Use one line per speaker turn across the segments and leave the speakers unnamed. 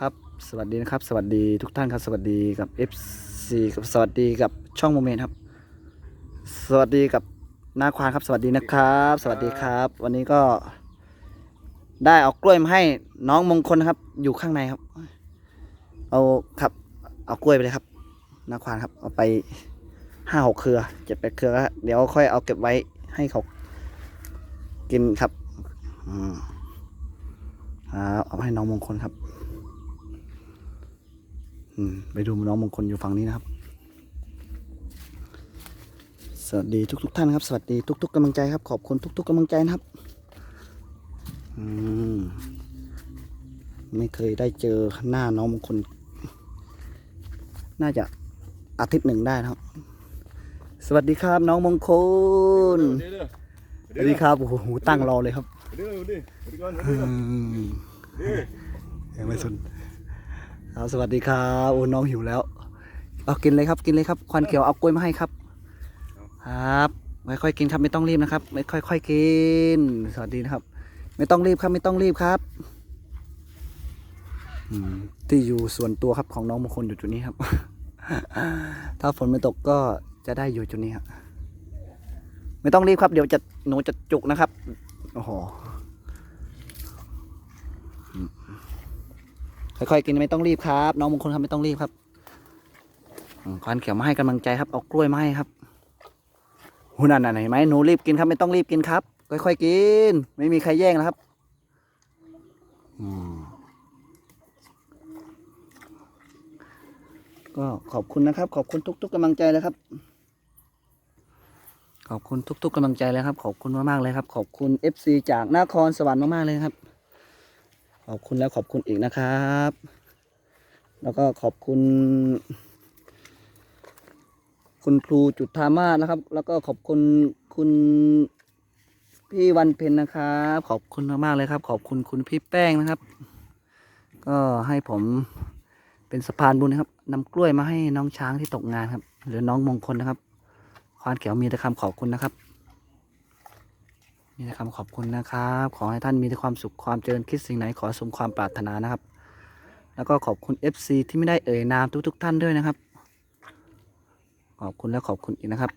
ครับสวัสดีนะครับ สวัสดีทุกท่านครับ สวัสดีกับ FC กับสวัสดีกับช่องโมเมนต์ครับ สวัสดีกับนาควานครับ สวัสดีนะครับ สวัสดีครับ วันนี้ก็ ได้เอากล้วยมาให้น้องมงคลนะครับ อยู่ข้างในครับ เอาครับ เอากล้วยไปเลยครับ นาควานครับ เอาไปห้าหกเครือเจ็ดแปดเครือแล้วเดี๋ยวค่อยเอาเก็บไว้ให้เขากินครับ อืมครับเอาให้น้องมงคลครับ ไปดูน้องมงคลอยู่ฝั่งนี้นะครับ สวัสดีทุกๆท่านครับ สวัสดีทุก ๆกำลังใจครับ ขอบคุณทุก ๆกำลังใจนะครับอืมไม่เคยได้เจอหน้าน้องมงคล น่าจะอาทิตย์หนึ่งได้นะครับ สวัสดีครับ น้องมงคล
เดี๋ยวเดี๋ยว
สวัสดีครับ โอ้โห ตั้งรอเลยครับ
เดี๋ยวเดี๋ยวเดี๋ยวก่อน
อื
เดี๋ยว
มยังไม่สน ครับสวัสดีครับโอ้น้องหิวแล้วเอากินเลยครับกินเลยครับควันเขียวเอากล้วยมาให้ครับ ครับไม่ค่อยกินครับไม่ต้องรีบนะครับ ไม่ค่อยๆกิน สวัสดีนะครับ ไม่ต้องรีบครับไม่ต้องรีบครับที่อยู่ส่วนตัวครับของน้องมงคลอยู่จุดนี้ครับ ถ้าฝนไม่ตกก็จะได้อยู่จุดนี้ครับไม่ต้องรีบครับ เดี๋ยวจะหนูจะจุกนะครับโอ้โหอืม ค่อยๆกินไม่ต้องรีบครับ น้องมงคลครับไม่ต้องรีบครับควันเขียวมาให้กำลังใจครับเอากล้วยมาให้ครับหูนั่นน่ะเห็นไหมหนูรีบกินครับ ไม่ต้องรีบกินครับ ค่อยๆกิน ไม่มีใครแย่งนะครับก็ขอบคุณนะครับ ขอบคุณทุก ๆกำลังใจเลยครับ ขอบคุณทุก ๆกำลังใจเลยครับ ขอบคุณมากๆเลยครับ ขอบคุณ FC จากนครสวรรค์มากๆเลยครับ ขอบคุณแล้วขอบคุณอีกนะครับ แล้วก็ขอบคุณ คุณครูจุธามาศนะครับ แล้วก็ขอบคุณคุณพี่วันเพ็ญนะครับ ขอบคุณมากๆเลยครับ ขอบคุณคุณพี่แป้งนะครับ ก็ให้ผมเป็นสะพานบุญนะครับนำกล้วยมาให้น้องช้างที่ตกงานครับ หรือน้องมงคลนะครับ ควานเขียวมีแต่คำขอบคุณนะครับ มีแต่คำขอบคุณนะครับ ขอให้ท่านมีแต่ความสุขความเจริญคิดสิ่งไหนขอสมความปรารถนานะครับ แล้วก็ขอบคุณ FC ที่ไม่ได้เอ่ยนามทุกๆท่านด้วยนะครับ ขอบคุณและขอบคุณอีกนะครับ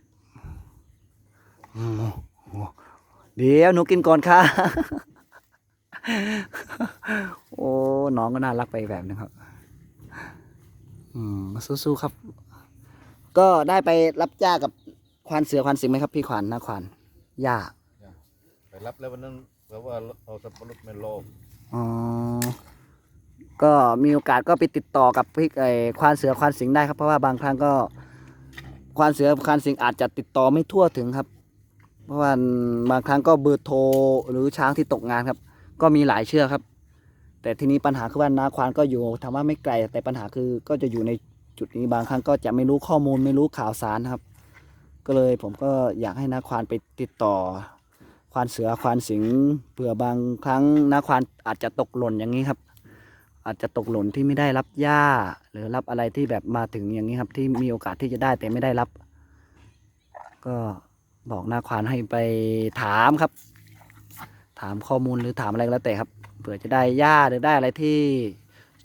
เดี๋ยวหนูกินก่อนค่ะ โอ้น้องก็น่ารักไปแบบนึงครับ อืมสู้ๆครับ ก็ได้ไปรับจ้ากับควานเสือควานสิงไหมครับ พี่ขวานนาควานย่า
ไป รับแล้ววันนั้นเพราะว่าเอาสับปะรดเมลโล
อ๋อ ก็มีโอกาสก็ไปติดต่อกับพี่ไอ้ควานเสือควานสิงห์ได้ครับเพราะว่าบางครั้งก็ ควานเสือควานสิงห์อาจจะติดต่อไม่ทั่วถึงครับ เพราะว่าบางครั้งก็เบอร์โทรหรือช้างที่ตกงานครับ ก็มีหลายเชือกครับ แต่ทีนี้ปัญหาคือว่านาควานก็อยู่ถามว่าไม่ไกล แต่ปัญหาคือก็จะอยู่ในจุดนี้บางครั้งก็จะไม่รู้ข้อมูลไม่รู้ข่าวสารครับ ก็เลยผมก็อยากให้นาควานไปติดต่อ ควานเสือควานสิงเผื่อบางครั้งนาควานอาจจะตกหล่นอย่างนี้ครับ อาจจะตกหล่นที่ไม่ได้รับหญ้า หรือรับอะไรที่แบบมาถึงอย่างนี้ครับ ที่มีโอกาสที่จะได้แต่ไม่ได้รับ ก็บอกนาควานให้ไปถามครับ ถามข้อมูลหรือถามอะไรก็แล้วแต่ครับเผื่อจะได้หญ้าหรือได้อะไรที่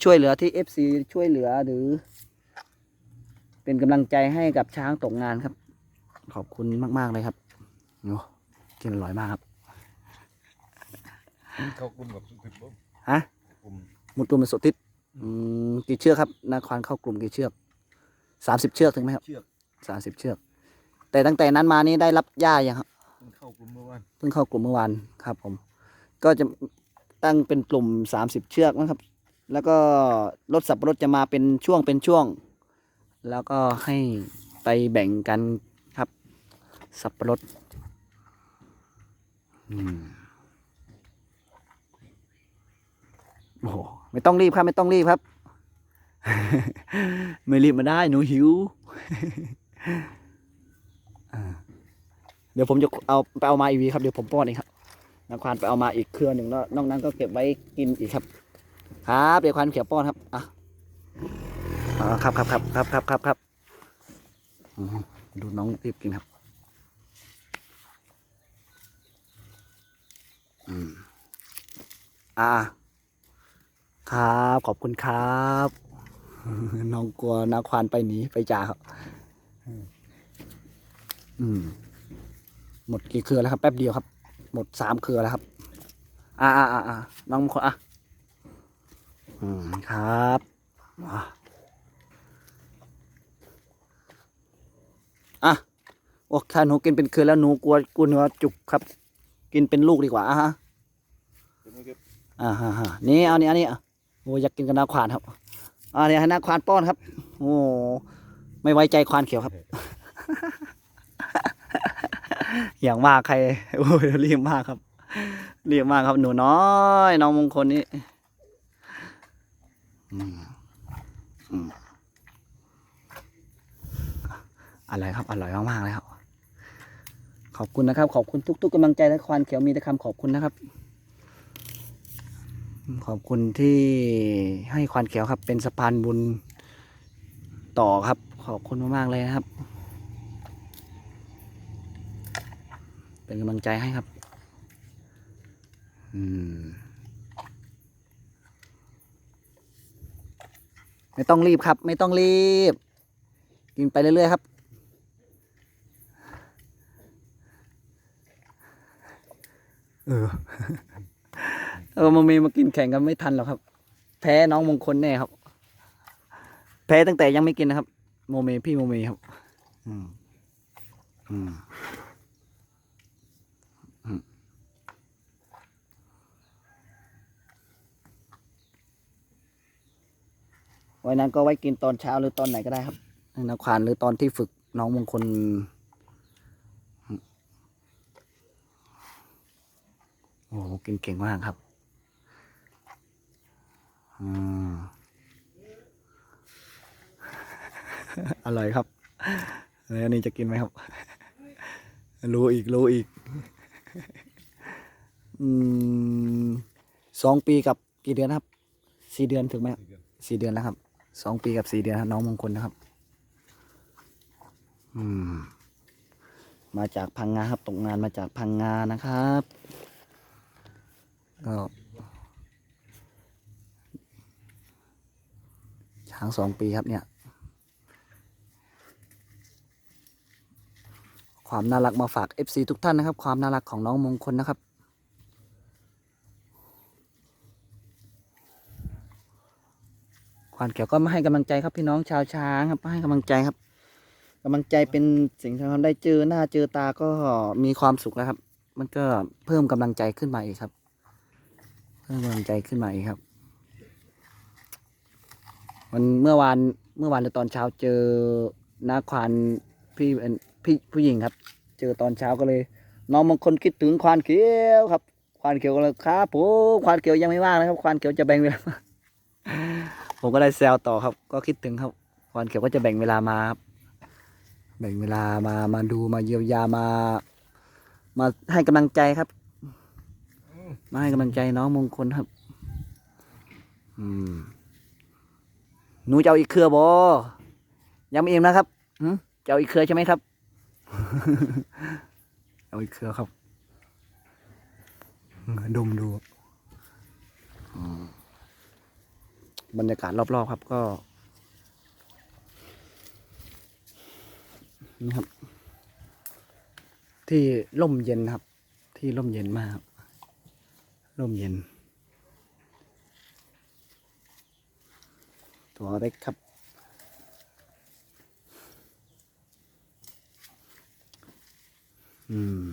ช่วยเหลือที่ FC ช่วยเหลือหรือ เป็นกำลังใจให้กับช้างตกงานครับ ขอบคุณมาก ๆ เลยครับโอ้ กินอร่อยมากครับ
เข้ากลุ่มกับสุดปุ๊บ
ฮะ
กลุ่ม
มุดตัวเป็นสดทิศอืมกี่เชือกครับนาควานเข้ากลุ่มกี่เชือกสามสิบเชือกถึงไหมครับ
เชือก
สามสิบเชือก แต่ตั้งแต่นั้นมานี้ได้รับหญ้ายังครับ
เพิ่งเข้ากลุ่มเมื่อวาน
เพิ่งเข้ากลุ่มเมื่อวานครับ ผม ก็จะตั้งเป็นกลุ่มสามสิบเชือกนะครับ แล้วก็รถสับปะรถจะมาเป็นช่วงเป็นช่วง แล้วก็ให้ไปแบ่งกันครับ สับปะรดอืม โอ้โหไม่ต้องรีบครับ ไม่ต้องรีบครับ ไม่รีบมาได้ หนูหิว เดี๋ยวผมจะเอาไปเอามาอีกวีครับ เดี๋ยวผมป้อนเองครับนักควานไปเอามาอีกเครือหนึ่งแล้วนอกนั้นก็เก็บไว้กินอีกครับ ครับเดี๋ยวควานเขียวป้อนครับอะครับครับครับครับครับครับครับดูน้องรีบกินครับ อืม อ่า ครับ ขอบคุณครับ น้องกลัวนาควานไปหนีไปจ่าครับอืม หมดกี่เครือแล้วครับแป๊บเดียวครับ หมดสามเครือแล้วครับ อ่าอ่าอ่าน้องคลอะ อืม ครับอะอะโอ้ถ้าหนูกินเป็นคืนแล้วหนูกลัวกลัวเนื้อจุกครับ กินเป็นลูกดีกว่าอะฮะ อ่าฮะฮนี่เอานี่อันนี้อ่โอ้อยากกินกับนาควานครับอ่าเนี่ยให้นาควานป้อนครับ โอ้ไม่ไว้ใจควานเขียวครับ อย่างมากใครโอ้ยรีบมากครับรีบมากครับหนูน้อยน้องมงคลนี้อืมอืมอะไรครับอร่อยมากๆเลยครับ ขอบคุณนะครับ ขอบคุณทุก ๆกำลังใจและควานเขียวมีแต่คำขอบคุณนะครับ ขอบคุณที่ให้ควานเขียวครับ เป็นสะพานบุญต่อครับ ขอบคุณมากๆเลยนะครับ เป็นกำลังใจให้ครับ อืม ไม่ต้องรีบครับ ไม่ต้องรีบ กินไปเรื่อยๆครับเออ ออมามีมากินแข่งกันไม่ทันหรอกครับ แพ้น้องมงคลแน่ครับ แพ้ตั้งแต่ยังไม่กินนะครับ โมเมพี่โมเมครับ อืมอืมอืมไว้นั้นก็ไว้กินตอนเช้าหรือตอนไหนก็ได้ครับในนักขวานหรือตอนที่ฝึกน้องมงคลโอ้โหกินเก่งมากครับ อืมอร่อยครับ แล้วอันนี้จะกินไหมครับ รู้อีกรู้อีกอืมสองปีกับกี่เดือนนะครับ สี่เดือนถึงไหมครับสี่เดือนแล้วครับ สองปีกับสี่เดือนครับน้องมงคลนะครับ อืม มาจากพังงาครับ ตกงานมาจากพังงานะครับก็างสองปีครับเนี่ย ความน่ารักมาฝาก FC ทุกท่านนะครับ ความน่ารักของน้องมงคลนะครับ ควานเขียวก็มาให้กำลังใจครับพี่น้องชาวช้างครับมาให้กำลังใจครับกำลังใจเป็นสิ่งที่เราได้เจอหน้าเจอตาก็มีความสุขแล้วครับ มันก็เพิ่มกำลังใจขึ้นมาอีกครับ เพิ่มกำลังใจขึ้นมาอีกครับ วันเมื่อวานเมื่อวานตอนเช้าเจอนาควานพี่เป็นพี่ผู้หญิงครับ เจอตอนเช้าก็เลย น้องบางคนคิดถึงควานเขียวครับ ควานเขียวก็เลยครับผมควานเขียวยังไม่ว่างนะครับ ควานเขียวจะแบ่งเวลาผมก็ได้แซวต่อครับ ก็คิดถึงครับ ควานเขียวก็จะแบ่งเวลามาครับแบ่งเวลามามาดูมาเยียวยามา มาให้กำลังใจครับ มาให้กำลังใจน้องมงคลครับ อืม หนูจะเอาอีกเครือบอยังไม่อิ่มนะครับหึจะเอาอีกเครือใช่ไหมครับ เอาอีกเครือครับอืมดมดูอืมบรรยากาศรอบๆครับก็ นี่ครับ ที่ร่มเย็นครับ ที่ร่มเย็นมากครับร่มเย็น ตัวเล็กครับ อืม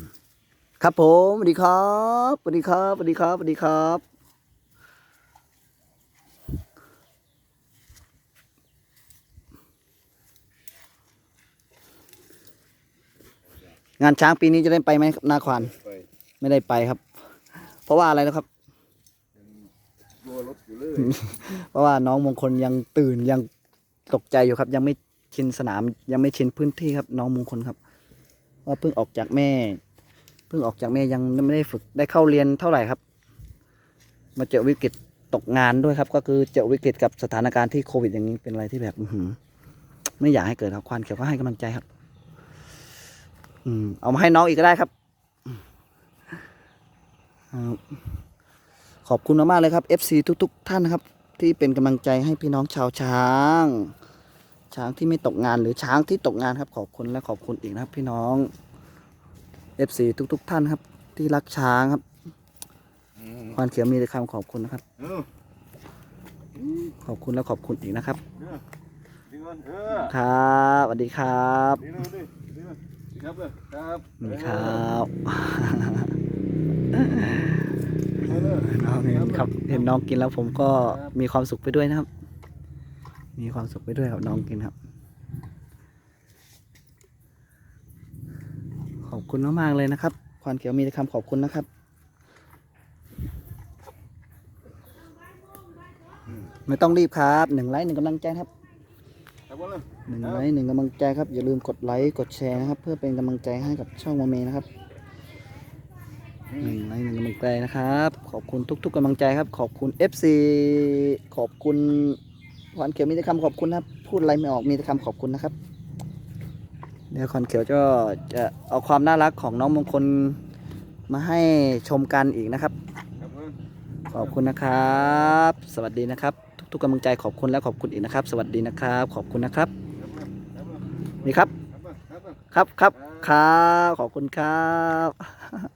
ครับผมสวัสดีครับสวัสดีครับสวัสดีครับสวัสดีครับงานช้างปีนี้จะได้ไปไหมครับนาควาน
ไป
ไม่ได้ไปครับ เพราะว่าอะไรนะครับ
รัวรถอยู่เลย
เพ ราะว่าน้องมงคลยังตื่นยังตกใจอยู่ครับ ยังไม่ชินสนาม ยังไม่ชินพื้นที่ครับ น้องมงคลครับว่าเพิ่งออกจากแม่ เพิ่งออกจากแม่ยังไม่ได้ฝึกได้เข้าเรียนเท่าไหร่ครับ มาเจอวิกฤตตกงานด้วยครับ ก็คือเจอวิกฤตกับสถานการณ์ที่โควิดอย่างนี้เป็นอะไรที่แบบอืไม่อยากให้เกิดครับควานเขียวก็ให้กำลังใจครับ อืมเอามาให้น้องอีกก็ได้ครับขอบคุณมากๆเลยครับ FC ทุก ๆ ท่านนะครับ ที่เป็นกำลังใจให้พี่น้องชาวช้าง ช้างที่ไม่ตกงานหรือช้างที่ตกงานครับขอบคุณและขอบคุณอีกนะครับ พี่น้อง FC ทุกๆท่านครับ ที่รักช้างครับ
อืม
ควานเขียวมีแต่คำขอบคุณนะครับ
เออ
ขอบคุณและขอบคุณอีกนะครับ
เออดีก่อนเออ
ครับสวัสดีครับ
ดีเลยดีดีเลยดีครับเลยครับ
นี่ครับ
เออเออ
น้องเห็น ครับเห็นน้องกินแล้วผมก็มีความสุขไปด้วยนะครับ มีความสุขไปด้วยครับน้องกินครับ ขอบคุณมากๆเลยนะครับควานเขียวมีแต่คำขอบคุณนะครับ ไม่ต้องรีบครับหนึ่งไลค์หนึ่งกำลังใจครับหนึ่งไลค์หนึ่งกำลังใจครับ อย่าลืมกดไลค์กดแชร์นะครับ เพื่อเป็นกำลังใจให้กับช่องโมเมนะครับหนึ่ง ไลค์หนึ่งกำลังใจนะครับ ขอบคุณทุก ๆกำลังใจครับ ขอบคุณ FC ขอบคุณขวัญเขียวมีแต่คำขอบคุณนะครับพูดอะไรไม่ออกมีแต่คำขอบคุณนะครับเดี๋ยวขวัญเขียวก็จะเอาความน่ารักของน้องมงคลมาให้ชมกันอีกนะครับ ขอบคุณนะครับ สวัสดีนะครับ ทุกๆกำลังใจขอบคุณและขอบคุณอีกนะครับ สวัสดีนะครับ ขอบคุณนะครับนี่ครับ ครับครับครับขอบคุณครับ